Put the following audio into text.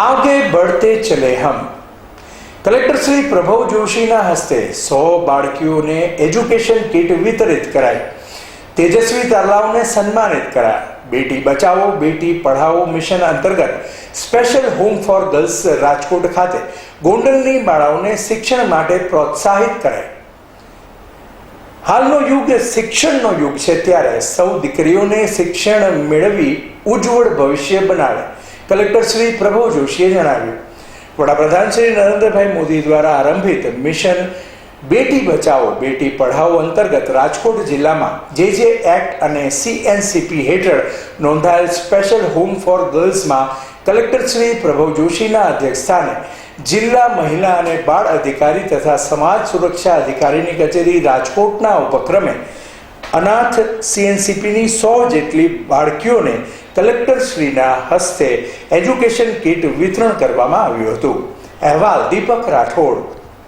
આગે બઢતે ચલે હમ કલેક્ટર શ્રી પ્રભવ જોશીના હસ્તે સો બાળકીઓને એજ્યુકેશન કિટ વિતરિત કરાઈ તેજસ્વી તાલાવને સન્માનિત કરાયા બેટી બચાવો બેટી પઢાવો મિશન અંતર્ગત special home for girls Rajkot ખાતે ગોંડલની બાળાઓને શિક્ષણ માટે પ્રોત્સાહિત કરાય હાલનો યુગ શિક્ષણનો યુગ છે ત્યારે સૌ દીકરીઓને શિક્ષણ મેળવી ઉજ્જવળ ભવિષ્ય બનાવે કલેક્ટર શ્રી પ્રભવ જોશીએ જણાવ્યું. વડાપ્રધાન શ્રી નરેન્દ્રભાઈ મોદી દ્વારા આરંભિત મિશન બેટી બચાવો, બેટી પઢાઓ અંતર્ગત રાજકોટ જિલ્લામાં જે જે એક્ટ અને સીએનસીપી હેઠળ નોંધાયેલ સ્પેશિયલ હોમ ફોર ગર્લ્સમાં કલેક્ટર શ્રી પ્રભવ જોશીના અધ્યક્ષસ્થાને જિલ્લા મહિલા અને બાળ અધિકારી તથા સમાજ સુરક્ષા અધિકારીની કચેરી રાજકોટના ઉપક્રમે અનાથ સીએનસીપીની સો જેટલી બાળકીઓને કલેક્ટરશ્રીના હસ્તે એજ્યુકેશન કીટ વિતરણ કરવામાં આવ્યું હતું. અહેવાલ દીપક રાઠોડ